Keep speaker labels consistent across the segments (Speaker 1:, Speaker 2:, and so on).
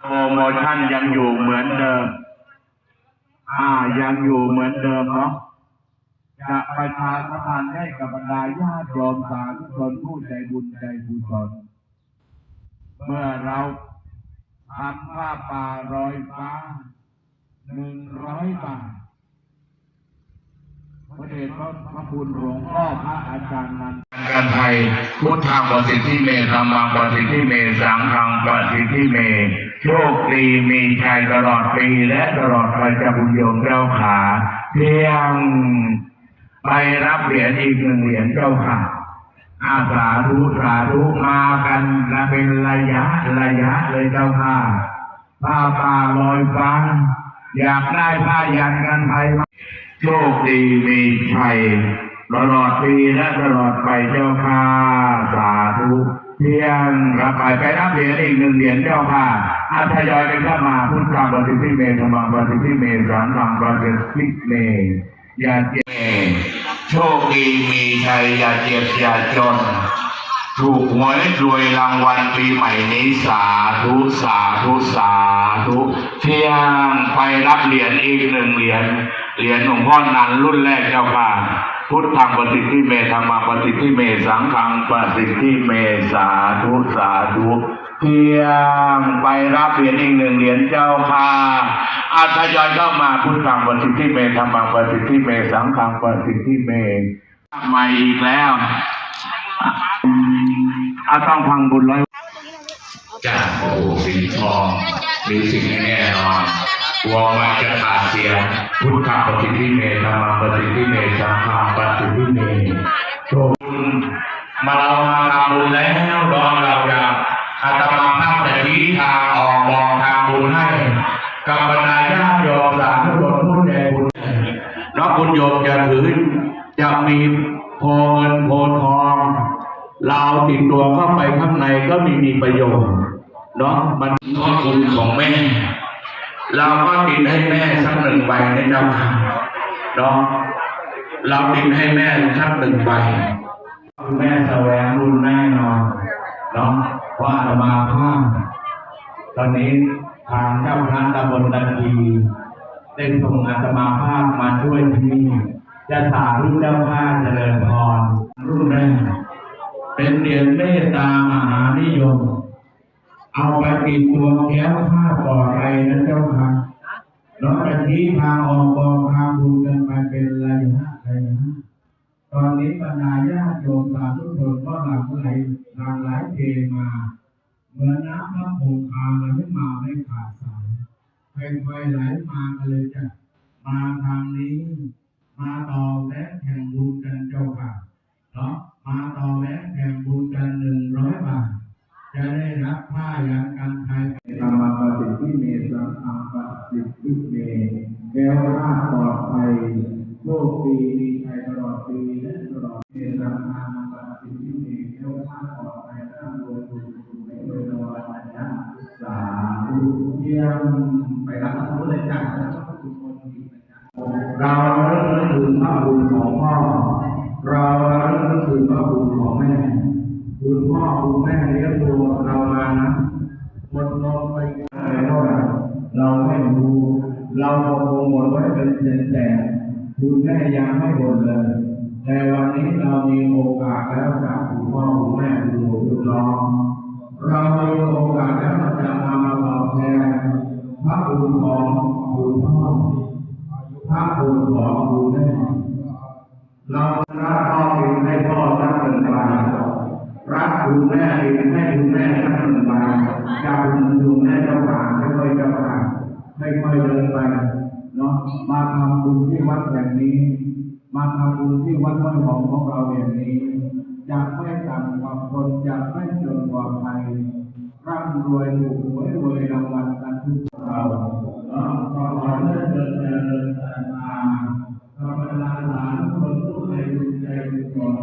Speaker 1: โปรโมชั่นยังอยู่เหมือนเดิม อ่า ยังอยู่เหมือนเดิมเนาะ จะประชาสัมพันธ์ให้กับบรรดาญาติโยมสาธุชนผู้ใจบุญใจกุศลเมื่อเราทำผ้าป่ารอยฟ้าหนึ่งร้อยบาทพระเดชพระพระคุณหลวงพ่อพระอาจารย์นันท์การไทยพุทธังปฏิทิเมธรรมังปฏิทิเมสังฆังปฏิทิเม โชคดีมีชัยตลอดปีและตลอดไปจะบุญโยมเจ้าขาเพียงไปรับเหรียญอีกหนึ่งเหรียญเจ้าค่ะ อาสาธุสาธุมากันละเป็นระยะระยะเลยเจ้าค่ะผ้าป่าลอยฟ้าอยากได้ผ้ายันกันไทยมาโชคดีมีชัยตลอดปีและตลอดไปเจ้าค่ะ สาธุเพียงรับไปไปรับเหรียญอีกหนึ่งเหรียญเจ้าค่ะ อาทยอยกันเข้ามาพุทธาบดิทิเมธรรมังบดิทิเมสังฆังบดิทิเมอย่าเจ็บโชคดีมีชัยอย่าเจ็บอย่าจน ถูกหวยรวยรางวัลปีใหม่นี้สาธุสาธุสาธุเที่ยงไปรับเหรียญอีกหนึ่งเหรียญ เหรียญหลวงพ่อนันรุ่นแรกเจ้าค่ะ พุทธังปฏิทิเมธรรมังปฏิทิเมสังฆังปฏิทิเมสาธุสาธุเพียงไปรับเหรียญอีกหนึ่งเหรียญเจ้าค่ะอาทยอยเข้ามาพุทธังปฏิทิเมธรรมังปฏิทิเมสังฆังปฏิทิเมใหม่อีกแล้วอาต้องพังบุญร้อย
Speaker 2: จาโอ้โหสีทองมีสิ่งแน่นอน กลัวมันจะขาดเสียงพุทธปฏิทิเมธรรมปฏิทิเมสังฆปฏิทิเมโชคบุญมาเรามาทำบุญแล้วรองเราอยากอาตมาภาพจะชี้ทางออกบอกทางบุญให้กับบรรดาญาติโยมสาธุชนผู้ใจบุญแล้วคุณโยมจะถือจะมีโพเงินโพทองเราติดตัวเข้าไปข้างในก็ไมีมีประโยชน์เนาะมันทอคุณของแม่ เราก็ติดให้แม่สักหนึ่งใบในเจ้าค่ะเนาะเราติดให้แม่สักหนึ่งใบคุณแม่แสวงบุญแน่นอนเนาะเพราะอาตมาภาพตอนนี้ทางเจ้าคณะตำบลดันทีได้ส่งอาตมาภาพมาช่วยที่นี่จะสาธุเจ้าภาพเจริญพรรุ่นแรกเป็นเหรียญเมตตามหานิ เอาไปติดตัวแก้วผ้าปลอดภัยนะเจ้าค่ะเราจะชี้ทางออกบอกทางบุญกันไปเป็นระยะระยะตอนนี้บรรดาญาติโยมสาธุชนก็หลั่งไหลหลั่งไหลเทมา เหมือนน้ำพระคงคาไหลมาไม่ขาดสายค่อยๆไหลมากันเลยจ้ะมาทางนี้ มาต่อและแข่งบุญกันเจ้าค่ะเนาะมาต่อแม้แข่งบุญกันหนึ่งร้อยบาท จะได้รับผ้ายันกันไทย
Speaker 1: ธรรมปฏิทิเมสังฆังปฏิทิเมแก้วราปลอดภัยโชคดีมีชัยตลอดปีและตลอดเมสังฆังปฏิทิเมแก้วราปลอดภัยร่ำรวยบุญสุขในโดยนวัตนะสาธุเยี่ยมไปรับพระเลยจ้ะทุกคนดีนะจ๊ะ
Speaker 2: เราเระลึกถึงพระบุญของพ่อเราเระลึกถึงพระบุญของแม่ พ่อคุณแม่เลี้ยงดูเรามานะหมดนมไปไรเท่าไหร่เราไม่รู้ เราเอาโปรโมทไว้เป็นแสนแสนคุณแม่ยังไม่หมดเลย แต่วันนี้เรามีโอกาสแล้วจากคุณพ่อคุณแม่คุณปู่คุณน้องเรามีโอกาสแล้วเราจะมาตอบแทนพระบุญของคุณพ่อพระคุณของคุณแม่เรา คุณแม่เองให้คุณแม่สักหนึ่งบาทจำคุณแม่เจ้าผ่านค่อยๆเจ้าผ่านค่อยๆเดินไปเนาะมาทำบุญที่วัดแห่งนี้ มาทำบุญที่วัดห้วยหอมของเราแห่งนี้จะไม่ต่ำกว่าคนจะไม่จนกว่าใครร่ำรวยถูกหวยรวยรางวัลกันทุกเราเนาะขอเลื่อนเดินเดินเดินมาธรรมดาหลานคนผู้ใจบุใจบุญก่อน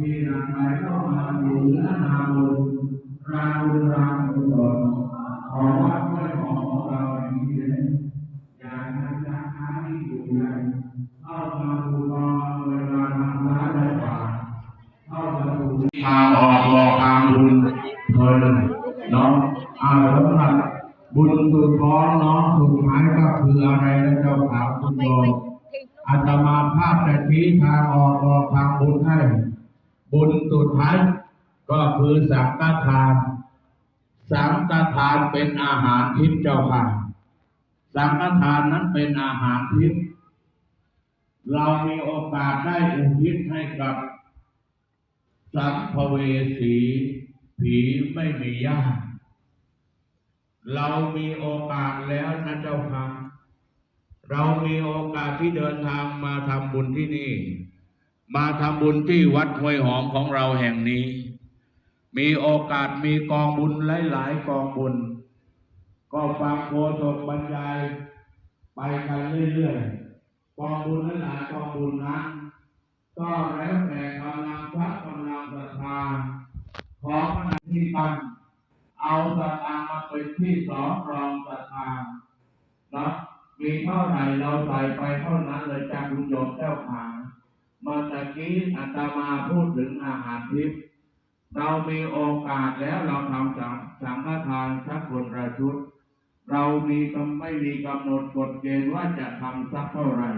Speaker 2: มี ทางออกออกทางบุญเพิ่นเนาอาสมบัติบุญสุดท้องเนาะสุดท้ายก็คืออะไรนะเจ้าสาคุณ
Speaker 1: โยอาตมาภาพแต่ชี้ทางออกออกทางบุญให้บุญสุดท้าย ก็คือสังฆทาน สังฆทานเป็นอาหารทิพย์เจ้าค่ะ สังฆทานนั้นเป็นอาหารทิพย์เรามีโอกาสได้อุทิศให้กับ สัมภเวสี ผีไม่มีญาติเรามีโอกาสแล้วนะเจ้าค่ะ เรามีโอกาสที่เดินทางมาทำบุญที่นี่ มาทำบุญที่วัดห้วยหอมของเราแห่งนี้ มีโอกาสมีกองบุญหลาย ๆ กองบุญ ก็ฟังโคศกบรรยาย ไปกันเรื่อยๆกองบุญหลายกองบุญนั้นก็แล้วแต่กำลังทรัพย์กำลังศรัทธาของคณะที่ตั้งเอาศรัทธามาเป็นที่สองรองศรัทธานะมีเท่าไหร่เราใส่ไปเท่านั้นเลยจากคุณโยมเจ้าขาเมื่อตะกี้อาตมาพูดถึงอาหารทิพย์ เรามีโอกาสแล้วเราทำสังสังฆทานสักคนละชุด เรามีกำไม่มีกำหนดกฎเกณฑ์ว่าจะทำสักเท่าไหร่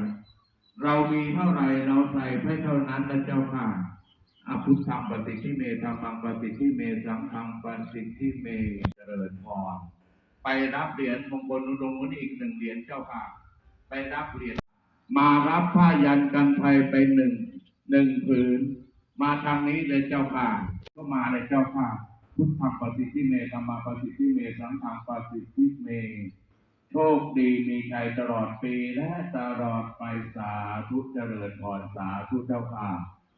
Speaker 1: เรามีเท่าไหร่เราใส่ไปเท่านั้นนะเจ้าค่ะอพุทธังปฏิทิเมธรรมังปฏิทิเมสังฆังปฏิทิเมเจริญพรไปรับเหรียญมงคลอุดมวันอีกหนึ่งเหรียญเจ้าค่ะ ไปรับเหรียญมารับผ้ายันกันภัยไปหนึ่งหนึ่งผืน มาทางนี้เลยเจ้าค่ะ ก็มาเลยเจ้าค่ะ พุทธังปฏิทิเมธรรมังปฏิทิเม สังฆังปฏิทิเม โชคดีมีชัยตลอดปีและตลอดไปสาธุเจริญพรสาธุเจ้าค่ะ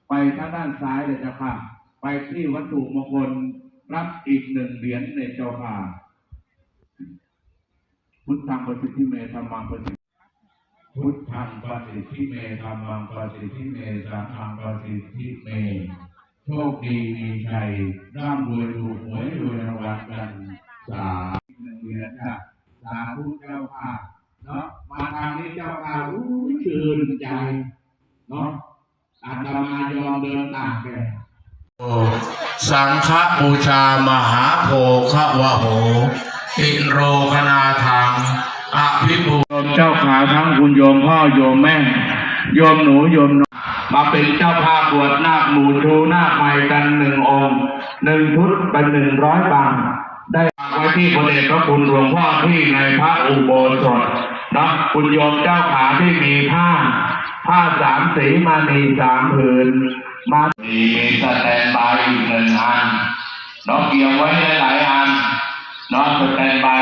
Speaker 1: ไปทางด้านซ้ายเลยเจ้าค่ะ ไปที่วัตถุมงคลรับอีกหนึ่งเหรียญในเจ้าค่ะพุทธังปฏิทิเมธรรมังปฏิ พุทธังปฏิทิเมธรรมังปฏิทิเมสังฆังปฏิทิเม โชคดีมีชัยร่ำรวยถูกหวยรวยรางวัลกันสาธุหนึ่งเหรียญค่ะสาธุเจ้าค่ะเนาะมาทางนี้เจ้าค่ะอู้ชื่นใจเนาะอาตมายอมเดินตามแกสังฆบูชามหาโภควะโหติโรคนาทังอภิปุโยม เจ้าขาทั้งคุณโยมพ่อโยมแม่ โยมหนูโยมนมาเป็นเจ้าภาพบวชนาคหมู่ชูนาคใหม่กันหนึ่งองค์หนึ่งชุดเป็นหนึ่งร้อยบาทได้ฝาไว้ที่พระเดชพระคุณหลวงพ่อที่ในพระอุโบสถนะคุณโยมเจ้าขาที่มีผ้า ผ้าสามสีมานีสามผืน มามีมีสแตนบายอีกหนึ่งอันเนาะเกี่ยวไว้หลายอันเนาะสแตนบาย